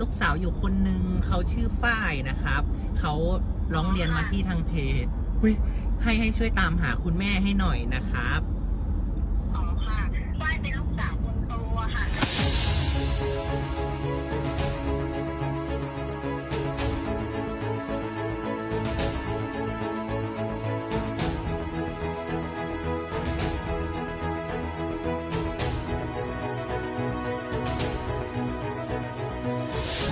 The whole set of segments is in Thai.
ลูกสาวอยู่คนนึงเขาชื่อฝ้ายนะครับ เขาร้องเรียนมาที่ทางเพจให้ให้ช่วยตามหาคุณแม่ให้หน่อยนะครับอ๋อค่ะฝ้ายเป็นลูกสาวคนโตค่ะ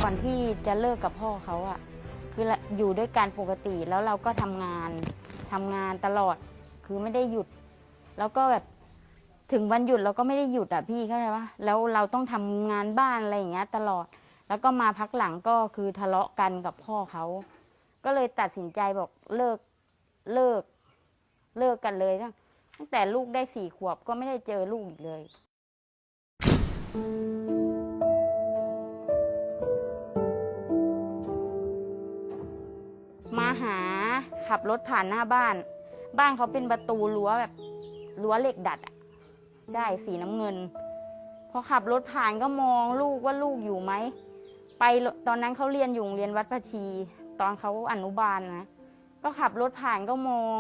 ก่อนที่จะเลิกกับพ่อเขาอะคืออยู่ด้วยกันปกติแล้วเราก็ทำงานทำงานตลอดคือไม่ได้หยุด แล้วก็แบบถึงวันหยุดเราก็ไม่ได้หยุดอะพี่เข้าใจปะแล้วเราต้องทำงานบ้านอะไรอย่างเงี้ย ตลอด แล้วก็มาพักหลังก็คือทะเลาะกันกับพ่อเขาก็เลยตัดสินใจบอกเลิกเลิก เลิกกันเลยตั้งตั้งแต่ลูกได้สี่ขวบก็ไม่ได้เจอลูกอีกเลย ขับรถผ่านหน้าบ้าน บ้านเขาเป็นประตูรั้วแบบรั้วเหล็กดัดอะใช่สีน้ำเงิน พอขับรถผ่านก็มองลูกว่าลูกอยู่ไหมไปตอนนั้นเขาเรียนอยู่โรงเรียนวัดพระชี ตอนเขาอนุบาลนะก็ขับรถผ่านก็มอง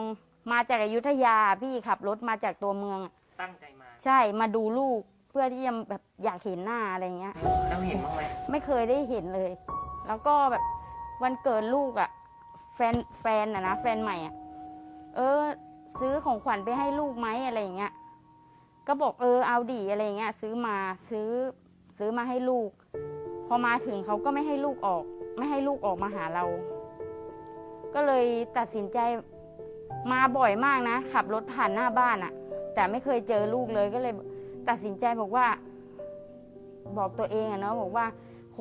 มาจากอยุธยาพี่ขับรถมาจากตัวเมืองอะตั้งใจมา ใช่มาดูลูกเพื่อที่จะแบบอยากเห็นหน้าอะไรเงี้ยแล้วเห็นบ้างไหมไม่เคยได้เห็นเลย แล้วก็แบบวันเกิดลูกอะ่ะ แฟนแฟนอะนะแฟนใหม่อะ่ะเออ ซื้อของขวัญไปให้ลูกไหมอะไรอย่างเงี้ย ก็บอกเออเอาดีอะไรอย่างเงี้ย ซื้อมาซื้อซื้อมาให้ลูก พอมาถึงเขาก็ไม่ให้ลูกออก ไม่ให้ลูกออกมาหาเรา ก็เลยตัดสินใจมาบ่อยมากนะ ขับรถผ่านหน้าบ้านอะแต่ไม่เคยเจอลูกเลยก็เลยตัดสินใจบอกว่า บอกตัวเองอะเนาะบอกว่า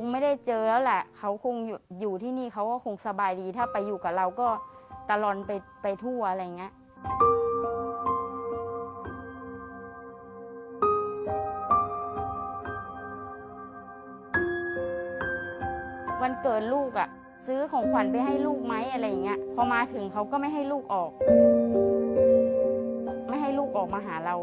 งไม่ได้เจอแล้วแหละ เขาคงอยู่อยู่ที่นี่เขาก็คงสบายดี ถ้าไปอยู่กับเราก็ตลอนไปไปทั่วอะไรเงี้ยวันเกิดลูกอะ่ะ ซื้อของขวัญไปให้ลูกไหมอะไรอย่างเงี้ยพอมาถึงเขาก็ไม่ให้ลูกออก ไม่ให้ลูกออกมาหาเรา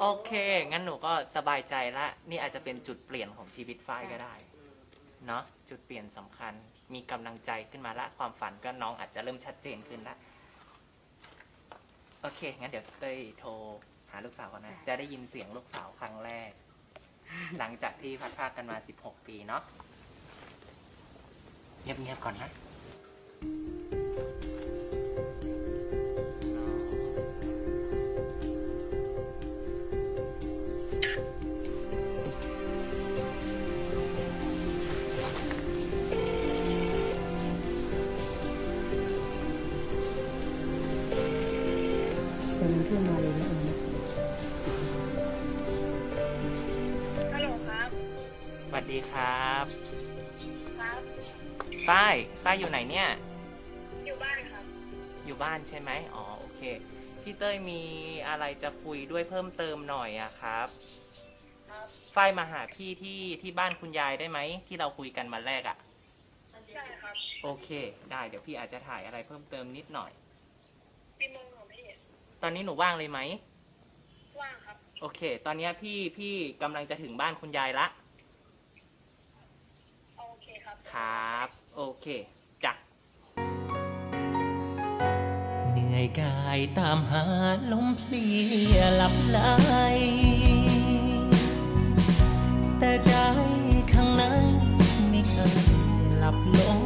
โอเค งั้นหนูก็สบายใจละ นี่อาจจะเป็นจุดเปลี่ยนของชีวิตฝ้ายก็ได้ เนาะ จุดเปลี่ยนสำคัญ มีกำลังใจขึ้นมาละ ความฝันก็น้องอาจจะเริ่มชัดเจนขึ้นละ โอเค งั้นเดี๋ยวเต้ยโทรหาลูกสาวก่อนนะ จะได้ยินเสียงลูกสาวครั้งแรก หลังจากที่พัดพรากกันมา 16 ปีเนาะ เงียบๆก่อนนะ ฮัลโหลครับ สวัสดีครับ ครับฝ้ายฝ้ายอยู่ไหนเนี่ย อยู่บ้านครับ อยู่บ้านใช่ไหมอ๋อ โอเค พี่เต้ยมีอะไรจะคุยด้วยเพิ่มเติมหน่อยอะครับ ครับฝ้ายมาหาพี่ที่ที่บ้านคุณยายได้ไหม ที่เราคุยกันมาแรกอะใช่ครับโอเค ได้ เดี๋ยวพี่อาจจะถ่ายอะไรเพิ่มเติมนิดหน่อยกี่โมงของพี่ ตอนนี้หนูว่างเลยไหม ว่างครับ โอเค ตอนเนี้ยพี่พี่กำลังจะถึงบ้านคุณยายละ โอเคครับ ครับ โอเคจ้ะ เหนื่อยกายตามหาลมเพลียหลับไหล แต่ใจข้างในไม่เคยหลับลงนั่ง